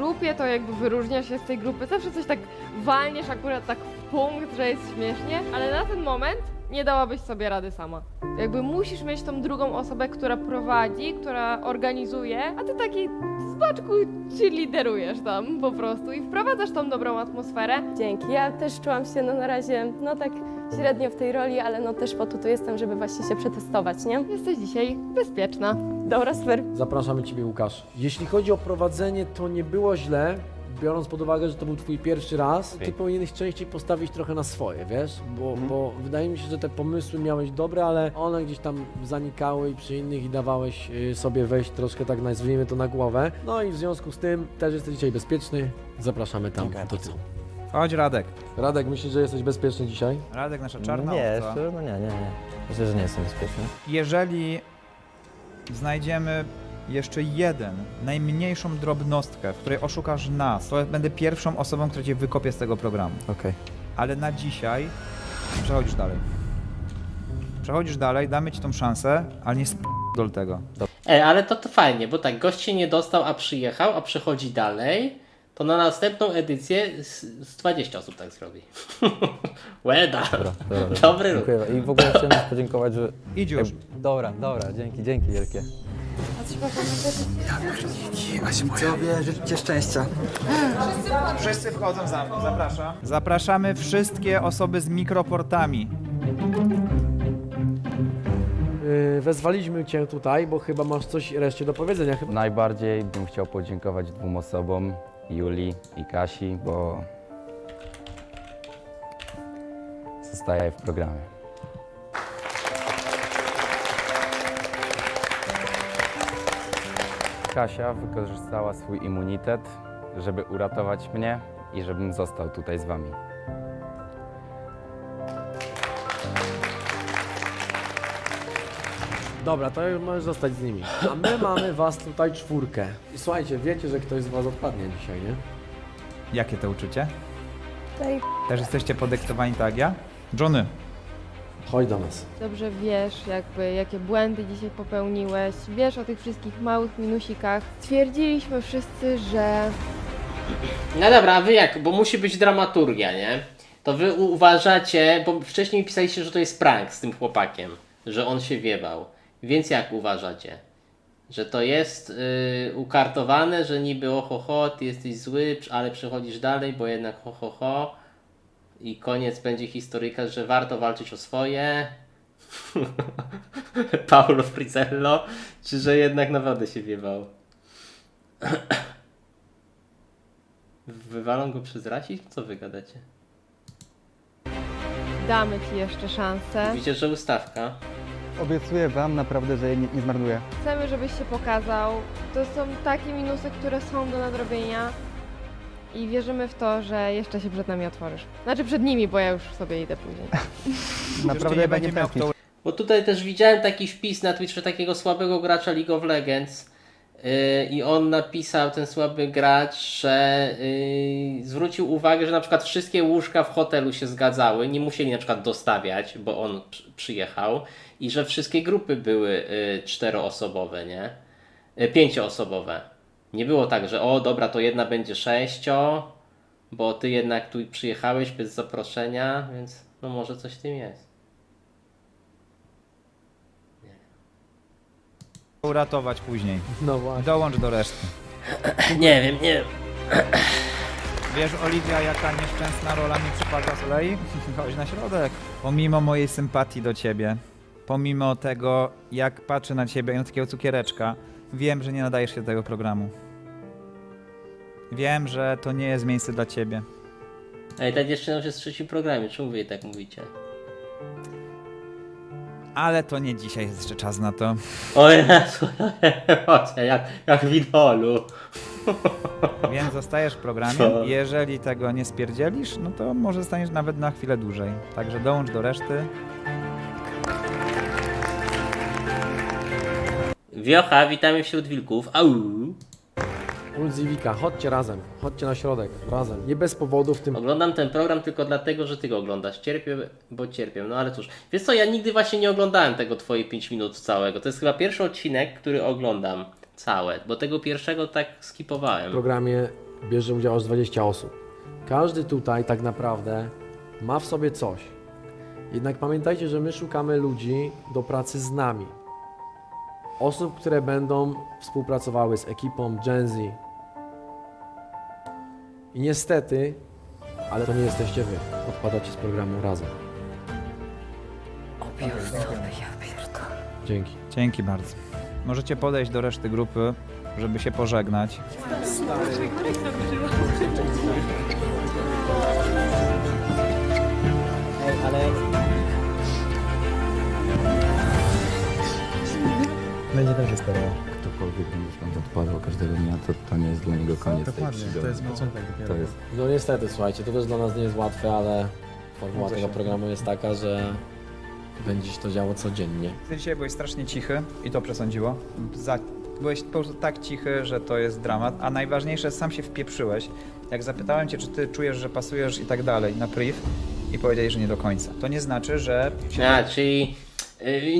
grupie, to jakby wyróżniasz się z tej grupy, zawsze coś tak walniesz akurat tak w punkt, że jest śmiesznie, ale na ten moment nie dałabyś sobie rady sama. Jakby musisz mieć tą drugą osobę, która prowadzi, która organizuje, a ty taki z boczku ci liderujesz tam po prostu i wprowadzasz tą dobrą atmosferę. Dzięki. Ja też czułam się no, na razie no tak średnio w tej roli, ale no też po to tu jestem, żeby właśnie się przetestować, nie? Jesteś dzisiaj bezpieczna. Dobra, super. Zapraszamy Ciebie, Łukasz. Jeśli chodzi o prowadzenie, to nie było źle, biorąc pod uwagę, że to był Twój pierwszy raz. Ty powinieneś częściej postawić trochę na swoje, wiesz? Bo, bo wydaje mi się, że te pomysły miałeś dobre, ale one gdzieś tam zanikały i przy innych i dawałeś y, sobie wejść troszkę tak, nazwijmy to, na głowę. No i w związku z tym też jesteś dzisiaj bezpieczny. Zapraszamy tam do tyłu. Chodź Radek. Radek, myślisz, że jesteś bezpieczny dzisiaj? Radek, nasza czarna Nie, owca. no nie, nie, nie. Myślę, że nie jestem bezpieczny. Jeżeli znajdziemy jeszcze jeden, najmniejszą drobnostkę, w której oszukasz nas, to będę pierwszą osobą, która cię wykopie z tego programu. Okej. Ale na dzisiaj przechodzisz dalej. Przechodzisz dalej, damy ci tą szansę, ale nie sp***dol tego. E, ale to, to fajnie, bo tak, gość się nie dostał, a przyjechał, a przechodzi dalej, to na następną edycję z, z 20 osób tak zrobi. done. Dobra, dobra, dobra. Dobry ruch. Dziękuję. I w ogóle chciałem też podziękować, że... Idź już. Dobra, dobra, dzięki, dzięki wielkie. Widzowie, życzcie szczęścia. Wszyscy wchodzą za mną, zapraszam. Zapraszamy wszystkie osoby z mikroportami. Yy, wezwaliśmy Cię tutaj, bo chyba masz coś reszcie do powiedzenia. Chyba Najbardziej bym chciał podziękować dwóm osobom, Julii i Kasi, bo zostaje w programie. Kasia wykorzystała swój immunitet, żeby uratować mnie i żebym został tutaj z wami. Dobra, to już możesz zostać z nimi. A my mamy was tutaj czwórkę. I słuchajcie, wiecie, że ktoś z was odpadnie dzisiaj, nie? Jakie to uczucie? Też jesteście podekscytowani tak jak ja? Johnny, Chodź do nas. Dobrze wiesz, jakby jakie błędy dzisiaj popełniłeś, wiesz o tych wszystkich małych minusikach. Stwierdziliśmy wszyscy, że No dobra, a wy jak, bo musi być dramaturgia, nie? To wy u- uważacie, bo wcześniej pisaliście, że to jest prank z tym chłopakiem, że on się wiewał. Więc jak uważacie? Że to jest yy, ukartowane, że niby oho ho, ty jesteś zły, ale przechodzisz dalej, bo jednak ho ho ho i koniec będzie historyka, że warto walczyć o swoje. Paulo Frizello, czy że jednak naprawdę się wiewał? Wywalą go przez rasizm? Co wy gadacie? damy ci jeszcze szansę. Widzicie, że ustawka. Obiecuję wam naprawdę, że jej nie, nie zmarnuję. Chcemy, żebyś się pokazał. To są takie minusy, które są do nadrobienia. I wierzymy w to, że jeszcze się przed nami otworzysz. Znaczy przed nimi, bo ja już sobie idę później. Naprawdę będzie tęsknić. Bo tutaj też widziałem taki wpis na Twitterze takiego słabego gracza League of Legends. Yy, I on napisał, ten słaby gracz, że yy, zwrócił uwagę, że na przykład wszystkie łóżka w hotelu się zgadzały, nie musieli na przykład dostawiać, bo on przy- przyjechał, i że wszystkie grupy były yy, czteroosobowe, nie? Yy, pięcioosobowe. Nie było tak, że o dobra, to jedna będzie sześcio, bo ty jednak tu przyjechałeś bez zaproszenia, więc no może coś w tym jest. uratować później. No właśnie. Dołącz do reszty. Nie wiem, nie wiem. Wiesz, Oliwia, jaka nieszczęsna rola mi przypadła z kolei? Chodź na środek. Pomimo mojej sympatii do ciebie, pomimo tego, jak patrzę na ciebie, na takiego cukiereczka, wiem, że nie nadajesz się do tego programu. Wiem, że to nie jest miejsce dla ciebie. Ej, ta dziewczyna już jest w trzecim programie, czemu wy jej tak mówicie? Ale to nie dzisiaj jest jeszcze czas na to. O Jezu, chodźcie, jak, jak w idolu. Więc zostajesz w programie. Co? Jeżeli tego nie spierdzielisz, no to może staniesz nawet na chwilę dłużej. Także dołącz do reszty. Wiocha, witamy wśród wilków. Au! Ulz i Wika, chodźcie razem. Chodźcie na środek. Razem. Nie bez powodu w tym Oglądam ten program tylko dlatego, że ty go oglądasz. Cierpię, bo cierpię. No ale cóż. Wiesz co, ja nigdy właśnie nie oglądałem tego twoje 5 minut całego. To jest chyba pierwszy odcinek, który oglądam całe. Bo tego pierwszego tak skipowałem. programie bierze udział aż 20 osób. Każdy tutaj tak naprawdę ma w sobie coś. Jednak pamiętajcie, że my szukamy ludzi do pracy z nami. Osób, które będą współpracowały z ekipą Gen Z. I niestety, ale to nie jesteście wy. Odpadacie z programu razem. Dzięki. Dzięki bardzo. Możecie podejść do reszty grupy, żeby się pożegnać. Będzie tak się starało. Ktokolwiek będzie stąd odpadał każdego dnia, to, to nie jest dla niego koniec tej przygody. początek To jest No niestety, słuchajcie, to też dla nas nie jest łatwe, ale formuła tego programu jest taka, że będzie się to działo codziennie. Ty dzisiaj byłeś strasznie cichy i to przesądziło. Za, byłeś po prostu tak cichy, że to jest dramat, a najważniejsze, sam się wpieprzyłeś. Jak zapytałem cię, czy ty czujesz, że pasujesz i tak dalej na priv i powiedziałeś, że nie do końca. To nie znaczy, że się A, czyli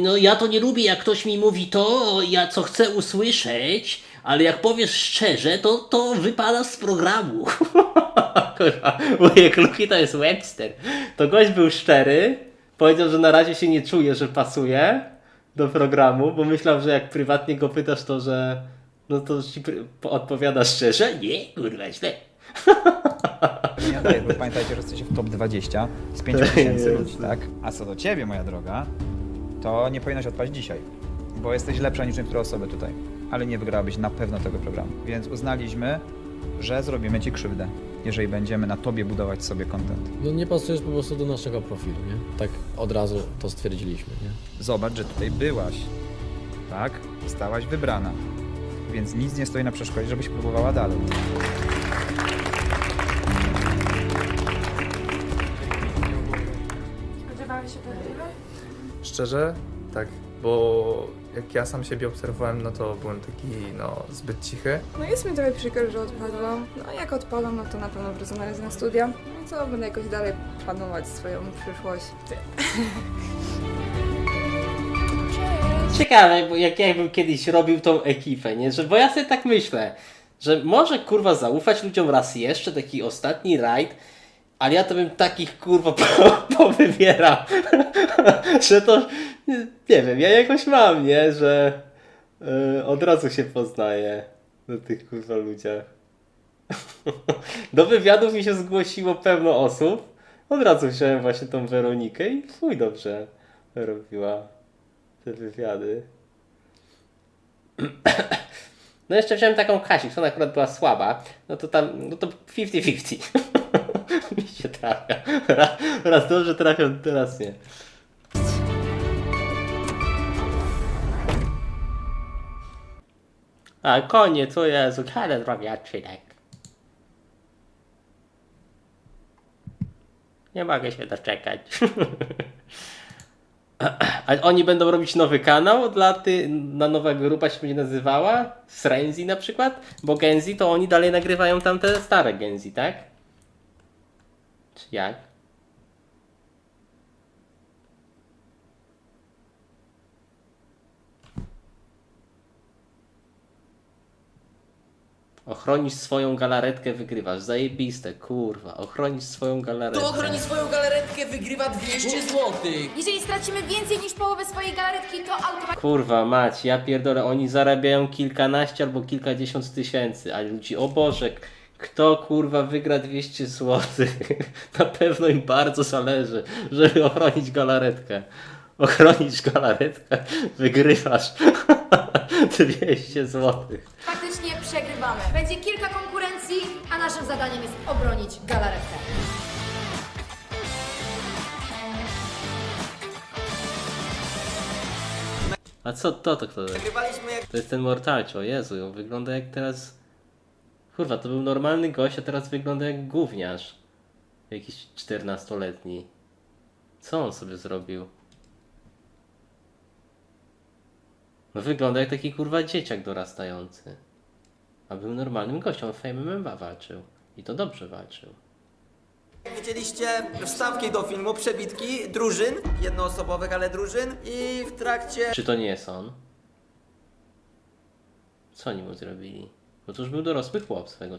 no ja to nie lubię, jak ktoś mi mówi to, ja co chcę usłyszeć, ale jak powiesz szczerze, to, to wypada z programu. Kurwa, wujek Luki to jest Webster. To gość był szczery, powiedział, że na razie się nie czuje, że pasuje do programu, bo myślał, że jak prywatnie go pytasz, to że no to ci odpowiada szczerze. Nie, kurwa, źle. nadaje, bo pamiętajcie, że jesteście w top 20 z 5 tysięcy ludzi, tak? A co do ciebie, moja droga, to nie powinnaś odpaść dzisiaj, bo jesteś lepsza niż niektóre osoby tutaj, ale nie wygrałabyś na pewno tego programu. Więc uznaliśmy, że zrobimy ci krzywdę, jeżeli będziemy na tobie budować sobie content. No nie pasujesz po prostu do naszego profilu, nie? Tak od razu to stwierdziliśmy, nie? Zobacz, że tutaj byłaś, tak? Zostałaś wybrana, więc nic nie stoi na przeszkodzie, żebyś próbowała dalej. Szczerze? Tak, bo jak ja sam siebie obserwowałem, no to byłem taki, no, zbyt cichy. No jest mi trochę przykro, że odpadłam. No jak odpadłam, no to na pewno wrócę na razie na studia. No i co, będę jakoś dalej planować swoją przyszłość. Ciekawe, bo jak ja bym kiedyś robił tą ekipę, nie? Że, bo ja sobie tak myślę, że może kurwa zaufać ludziom raz jeszcze, taki ostatni rajd, ale ja to bym takich kurwa po, powybierał, że to, nie wiem, ja jakoś mam, nie? Że y, od razu się poznaję do tych kurwa ludziach. Do wywiadów mi się zgłosiło pełno osób, od razu wziąłem właśnie tą Weronikę i fuj dobrze robiła te wywiady. No jeszcze wziąłem taką Kasik, ona akurat była słaba, no to tam, no to 50-50. Mi się trafia. Raz, dobrze trafią, teraz nie. A koniec, o Jezu, ale zrobię odcinek. Nie mogę się doczekać. A oni będą robić nowy kanał dla ty, na nowa grupa się będzie nazywała? Srenzi na przykład? Bo Genzi to oni dalej nagrywają tam te stare Genzi, tak? Czy jak? Ochronisz swoją galaretkę, wygrywasz. Zajebiste, kurwa. Ochronisz swoją galaretkę. swoją galaretkę, wygrywa 200 zł. Jeżeli stracimy więcej niż połowę swojej galaretki, to automatycznie... Kurwa mać, ja pierdolę, oni zarabiają kilkanaście albo kilkadziesiąt tysięcy, a ludzi, o Boże, kto kurwa wygra 200 zł? Na pewno im bardzo zależy, żeby ochronić galaretkę. Ochronić galaretkę, wygrywasz 200 zł. Faktycznie przegrywamy. Będzie kilka konkurencji, a naszym zadaniem jest obronić galaretkę. A co to, to kto jest? Wygrywaliśmy jak To jest ten Mortalcio, Jezu, on wygląda jak teraz... Kurwa, to był normalny gość, a teraz wygląda jak gówniarz. Jakiś 14-letni. Co on sobie zrobił? No wygląda jak taki kurwa dzieciak dorastający. A był normalnym gościem, Fame MMA walczył. I to dobrze walczył. widzieliście wstawki do filmu, przebitki drużyn, jednoosobowych, ale drużyn i w trakcie Czy to nie jest on? Co oni mu zrobili? Bo to już był dorosły chłop swego czasu.